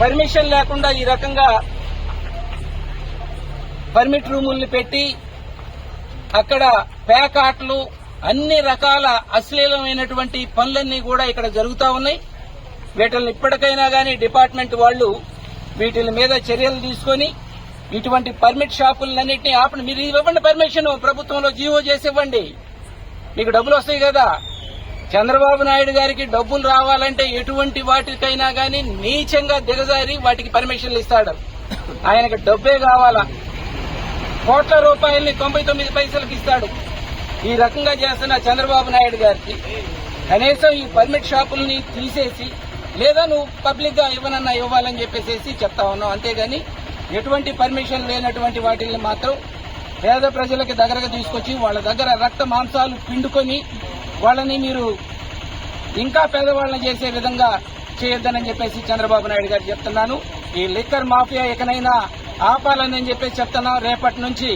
Permission లేకుండా ఈ రకంగా పర్మిట్ రూముల్ని పెట్టి అక్కడ పేకాట్లు అన్ని రకాల అశ్లీలమైనటువంటి పనులన్నీ కూడా ఇక్కడ జరుగుతూ ఉన్నాయి. వీటిని ఇప్పటికైనా గానీ డిపార్ట్మెంట్ వాళ్ళు వీటి మీద చర్యలు తీసుకొని ఇటువంటి పర్మిట్ షాపులన్నింటినీ ఆపండి. మీరు ఇవ్వండి పర్మిషన్ ప్రభుత్వంలో జీవో చేసి ఇవ్వండి. మీకు డబ్బులు వస్తాయి కదా. చంద్రబాబు నాయుడు గారికి డబ్బులు రావాలంటే ఎటువంటి వాటికైనా గానీ నీచంగా దిగజారి వాటికి పర్మిషన్లు ఇస్తాడు. ఆయనకి డబ్బే కావాలా? కోట్ల రూపాయల్ని తొంభై తొమ్మిది పైసలకు ఇస్తాడు. ఈ రకంగా చేస్తున్న చంద్రబాబు నాయుడు గారికి కనీసం ఈ పర్మిట్ షాపుల్ని తీసేసి లేదా నువ్వు పబ్లిక్గా ఇవ్వనన్నా ఇవ్వాలని చెప్పేసి చెప్తా ఉన్నావు. అంతేగాని ఎటువంటి పర్మిషన్ లేనటువంటి వాటిని మాత్రం పేద ప్రజలకి దగ్గరగా తీసుకొచ్చి వాళ్ళ దగ్గర రక్త మాంసాలు పిండుకొని వాళ్ళని మీరు ఇంకా పేదవాళ్ళని చేసే విధంగా చేయొద్దనని చెప్పేసి చంద్రబాబు నాయుడు గారు చెప్తున్నాను. ఈ లిక్కర్ మాఫియా ఎకనైనా ఆపాలని చెప్పేసి చెప్తున్నాం. రేపటి నుంచి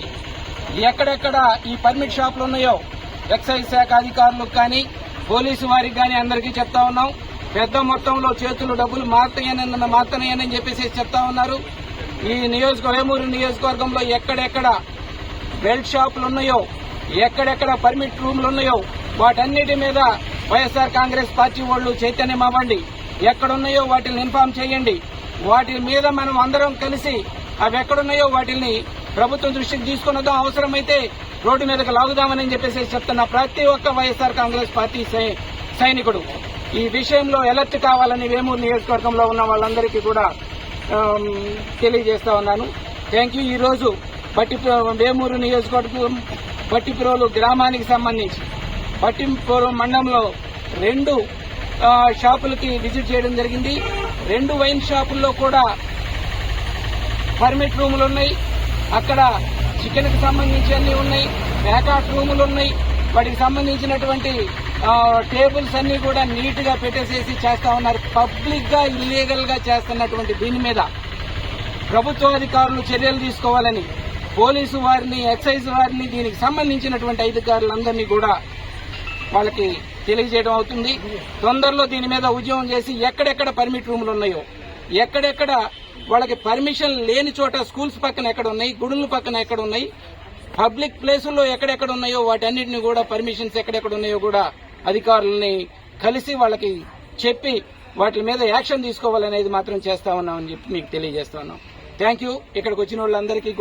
ఎక్కడెక్కడ ఈ పర్మిట్ షాపులు ఉన్నాయో ఎక్సైజ్ శాఖ అధికారులకు కానీ పోలీసు వారికి కానీ అందరికీ చెప్తా ఉన్నాం. పెద్ద మొత్తంలో చేతులు డబ్బులు మారుతాయని మారుతాయని చెప్పేసి చెప్తా ఉన్నారు. ఈ నియోజక వేమూరు నియోజకవర్గంలో ఎక్కడెక్కడ బెల్ట్ షాపులు ఉన్నాయో ఎక్కడెక్కడ పర్మిట్ రూమ్లు ఉన్నాయో వాటన్నిటి మీద వైఎస్ఆర్ కాంగ్రెస్ పార్టీ వాళ్ళు చైతన్యం అవ్వండి ఎక్కడున్నాయో వాటిని ఇన్ఫార్మ్ చేయండి. వాటి మీద మనం అందరం కలిసి అవి ఎక్కడున్నాయో వాటిని ప్రభుత్వం దృష్టికి తీసుకున్నదో అవసరమైతే రోడ్డు మీదకి లాగుదామని చెప్పేసి చెప్తున్న ప్రతి ఒక్క వైఎస్ఆర్ కాంగ్రెస్ పార్టీ సై- సైనికుడు. ఈ విషయంలో ఎలర్ట్ కావాలని వేమూరు నియోజకవర్గంలో ఉన్న వాళ్ళందరికీ కూడా తెలియజేస్తా ఉన్నాను. థ్యాంక్ యూ ఈ రోజు వేమూరు నియోజకవర్గం బట్టిప్రోలు గ్రామానికి సంబంధించి బట్టిపురం మండలంలో రెండు షాపులకి విజిట్ చేయడం జరిగింది. రెండు వైన్ షాపుల్లో కూడా పర్మిట్ రూములు ఉన్నాయి. అక్కడ చికెన్కి సంబంధించి అన్ని ఉన్నాయి. బ్యాకాట్ రూములు ఉన్నాయి. వాటికి సంబంధించినటువంటి టేబుల్స్ అన్ని కూడా నీట్గా పెట్టేసేసి చేస్తా ఉన్నారు. పబ్లిక్గా ఇల్లీగల్గా చేస్తున్నటువంటి దీని మీద ప్రభుత్వ అధికారులు చర్యలు తీసుకోవాలని పోలీసు వారిని ఎక్సైజ్ వారిని దీనికి సంబంధించినటువంటి అధికారులందరినీ కూడా వాళ్ళకి తెలియజేయడం అవుతుంది. తొందరలో దీని మీద ఉద్యమం చేసి ఎక్కడెక్కడ పర్మిట్ రూములు ఉన్నాయో ఎక్కడెక్కడ వాళ్ళకి పర్మిషన్ లేని చోట స్కూల్స్ పక్కన ఎక్కడ ఉన్నాయి గుడుల పక్కన ఎక్కడ ఉన్నాయి పబ్లిక్ ప్లేసుల్లో ఎక్కడెక్కడ ఉన్నాయో వాటన్నిటిని కూడా పర్మిషన్స్ ఎక్కడెక్కడ ఉన్నాయో కూడా అధికారులని కలిసి వాళ్ళకి చెప్పి వాటి మీద యాక్షన్ తీసుకోవాలనేది మాత్రం చేస్తా ఉన్నామని చెప్పి మీకు తెలియజేస్తా ఉన్నాం. థ్యాంక్ యూ ఇక్కడికి వచ్చిన వాళ్ళందరికీ